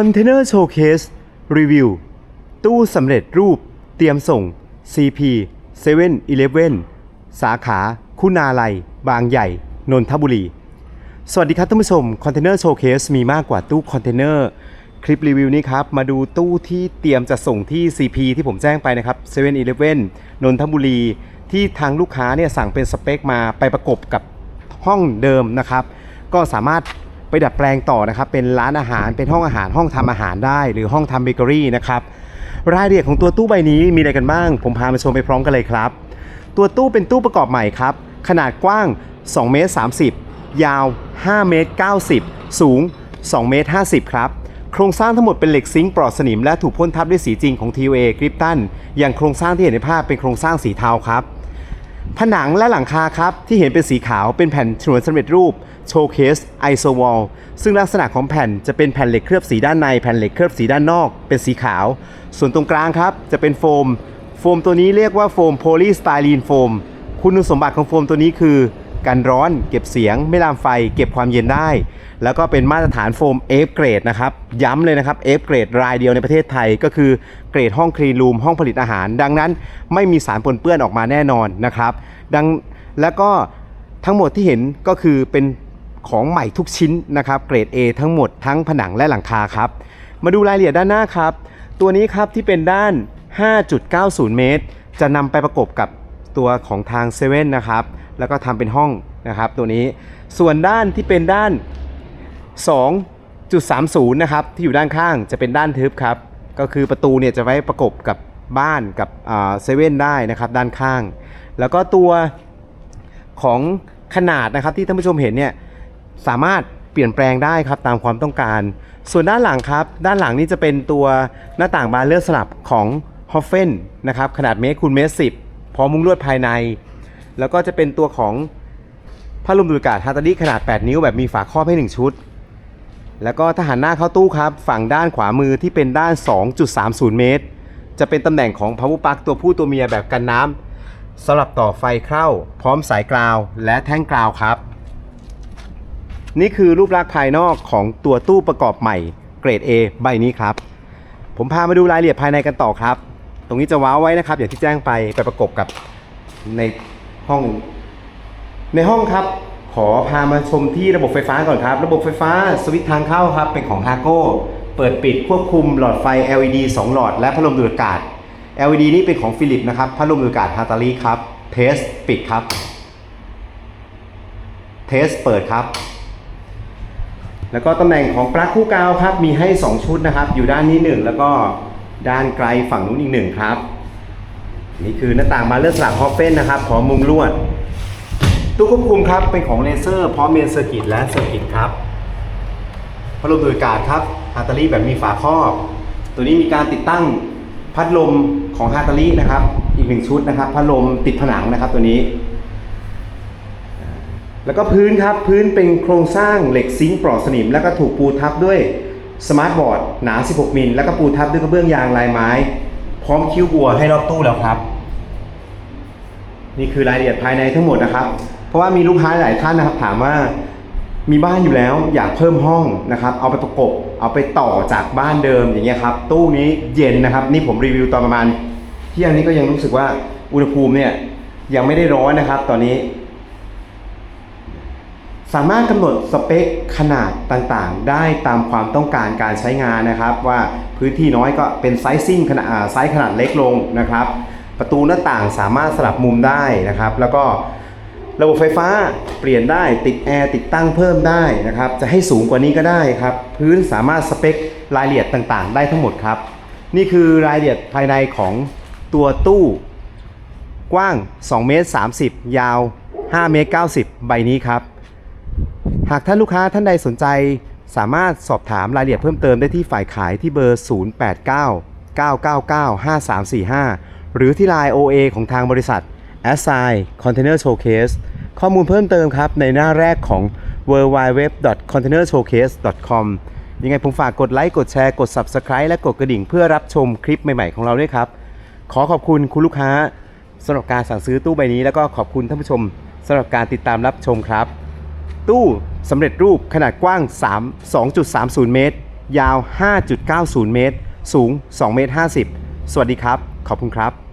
Container Showcase Review ตู้สำเร็จรูป เตรียมส่ง CP 7 e เ e ่ e สาขา คุณาลัย บางใหญ่ นนทบุรี สวัสดีครับท่านผู้ชม Container Showcase มีมากกว่าตู้คอนเทนเนอร์ คลิปรีวิวนี้ครับ มาดูตู้ที่เตรียมจะส่งที่ CP ที่ผมแจ้งไปนะครับ7 e เ e ่ e นนทบุรี ที่ทางลูกค้าเนี่ยสั่งเป็นสเปคมาไปประกบกับห้องเดิมนะครับ ก็สามารถ ไปดัดแปลงต่อนะครับ เป็นร้านอาหารเป็นห้องอาหารห้องทำอาหารได้ หรือห้องทำเบเกอรี่นะครับรายละเอียดของตัวตู้ใบนี้มีอะไรกันบ้าง ผมพามาชมไปพร้อมกันเลยครับ ตัวตู้เป็นตู้ประกอบใหม่ครับ ขนาดกว้าง2เมตร30 ยาว5เมตร90 สูง2เมตร50 ครับ โครงสร้างทั้งหมดเป็นเหล็กซิงค์ปลอดสนิมและถูกพ่นทับด้วยสีจริงของ TOA กริปตันอย่างโครงสร้างที่เห็นในภาพเป็นโครงสร้างสีเทาครับ ผนังและหลังคาครับ ที่เห็นเป็นสีขาวเป็นแผ่นฉนวนสำเร็จรูปโชว์เคสไอโซวอลซึ่งลักษณะของแผ่นจะเป็นแผ่นเหล็กเคลือบสีด้านในแผ่นเหล็กเคลือบสีด้านนอก เป็นสีขาว ส่วนตรงกลางครับ จะเป็นโฟม โฟมตัวนี้เรียกว่าโฟมโพลีสไตรีนโฟมคุณสมบัติของโฟมตัวนี้คือ กันร้อน เก็บเสียง ไม่ลามไฟ เก็บความเย็นได้ แล้วก็เป็นมาตรฐานโฟม F เกรดนะครับ ย้ำเลยนะครับ F เกรดรายเดียวในประเทศไทย ก็คือเกรดห้องคลีนรูมห้องผลิตอาหาร ดังนั้นไม่มีสารปนเปื้อนออกมาแน่นอนนะครับ ดังแล้วก็ทั้งหมดที่เห็นก็คือเป็นของใหม่ทุกชิ้นนะครับ เกรด A ทั้งหมดทั้งผนังและหลังคาครับ มาดูรายละเอียดด้านหน้าครับ ตัวนี้ครับที่เป็นด้าน 5.90 เมตร จะนำไปประกบกับตัวของทางเซเว่นนะครับ แล้วก็ทำเป็นห้องนะครับตัวนี้ส่วนด้านที่เป็นด้าน 2.30 นะครับที่อยู่ด้านข้างจะเป็นด้านทึบครับก็คือประตูเนี่ยจะไว้ประกบกับบ้านกับเซเว่นได้นะครับด้านข้าง แล้วก็ตัวของขนาดนะครับที่ท่านผู้ชมเห็นเนี่ยสามารถเปลี่ยนแปลงได้ครับตามความต้องการ ส่วนด้านหลังครับ ด้านหลังนี่จะเป็นตัวหน้าต่างบานเลื่อนสลับของฮอฟเฟนนะครับขนาดเมตรคูณเมตรสิบพร้อมมุ้งลวดภายใน แล้วก็จะเป็นตัวของพัดลมดูดอากาศฮาตาลีขนาด 8 นิ้วแบบมีฝาครอบให้ 1 ชุด แล้วก็ถ้าหันหน้าเข้าตู้ครับ ฝั่งด้านขวามือที่เป็นด้าน 2.30 เมตร จะเป็นตำแหน่งของพาวเวอร์ปลั๊กตัวผู้ตัวเมียแบบกันน้ำสำหรับต่อไฟเข้า พร้อมสายกราวและแท่งกราวครับ นี่คือรูปลักษณ์ภายนอกของตัวตู้ประกอบใหม่ เกรด A ใบนี้ครับ ผมพามาดูรายละเอียดภายในกันต่อครับ ตรงนี้จะว้าวไว้นะครับ อย่างที่แจ้งไปไปประกบกับใน ห้อง ในห้องครับ ขอพามาชมที่ระบบไฟฟ้าก่อนครับ ระบบไฟฟ้าสวิตช์ทางเข้าครับ เป็นของ h a g o เปิดปิดควบคุมหลอดไฟ LED 2 หลอด และพัดลมดูดอากาศ LED นี่เป็นของฟิลิปนะครับพัดลมดูดอากาศฮาตาลีครับเทสปิดครับเทสเปิดครับ แล้วก็ตำแหน่งของปลั๊กคู่กาวครับ มีให้ 2 ชุดนะครับ อยู่ด้านนี้ 1 แล้วก็ด้านไกลฝั่งนู้นอีกหนึ่งครับ นี่คือหน้าต่างบานเลื่อนสลับฮอฟเฟนนะครับพร้อมมุงลวดตู้ควบคุมครับเป็นของเลเซอร์พร้อมเมนเซอร์กิตและเซอร์กิตครับพัดลมดูดอากาศครับฮาร์ตาลีแบบมีฝาครอบ ตัวนี้มีการติดตั้งพัดลมของฮาร์ตาลีนะครับ อีกหนึ่งชุดนะครับพัดลมติดผนังนะครับตัวนี้ แล้วก็พื้นครับพื้นเป็นโครงสร้างเหล็กซิงค์ปลอดสนิม แล้วก็ถูกปูทับด้วยสมาร์ทบอร์ดหนา 16 มิลแล้วก็ปูทับด้วยกระเบื้องยางลายไม้ พร้อมคิ้วบัวให้รอบตู้แล้วครับ นี่คือรายละเอียดภายในทั้งหมดนะครับ เพราะว่ามีลูกค้าหลายท่านนะครับ ถามว่ามีบ้านอยู่แล้วอยากเพิ่มห้องนะครับ เอาไปประกบเอาไปต่อจากบ้านเดิมอย่างเงี้ยครับ ตู้นี้เย็นนะครับ นี่ผมรีวิวตอนประมาณเที่ยงนี้ก็ยังรู้สึกว่าอุณหภูมิเนี่ยยังไม่ได้ร้อนนะครับ ตอนนี้ สามารถกำหนดสเปคขนาดต่างๆ ได้ตามความต้องการการใช้งานนะครับ ว่าพื้นที่น้อยก็เป็นไซซิ่งขนาดไซส์ขนาดเล็กลงนะครับ ประตูหน้าต่างสามารถสลับมุมได้นะครับ แล้วก็ระบบไฟฟ้าเปลี่ยนได้ติดแอร์ติดตั้งเพิ่มได้นะครับ จะให้สูงกว่านี้ก็ได้ครับ พื้นสามารถสเปครายละเอียดต่างๆ ได้ทั้งหมดครับ นี่คือรายละเอียดภายในของตัวตู้ กว้าง2เมตร30 ยาว5เมตร90 ใบนี้ครับ หากท่านลูกค้าท่านใดสนใจ สามารถสอบถามรายละเอียดเพิ่มเติมได้ที่ฝ่ายขายที่เบอร์ 089 999 5345 หรือที่ Line OA ของทางบริษัท a s s i Container Showcase ข้อมูลเพิ่มเติมครับ ในหน้าแรกของ w w w container showcase com ยังไงผมฝากกดไลค์ กดแชร์ กด Subscribe และกดกระดิ่งเพื่อรับชมคลิปใหม่ ๆ ของเราด้วยครับ ขอขอบคุณคุณลูกค้าสำหรับการสั่งซื้อตู้ใบนี้ แล้วก็ขอบคุณท่านผู้ชมสำหรับการติดตามรับชมครับ ตู้สำเร็จรูปขนาดกว้าง 3 2.30 เมตร ยาว 5.90 เมตร สูง 2 เมตร 50 สวัสดีครับ ขอบคุณครับ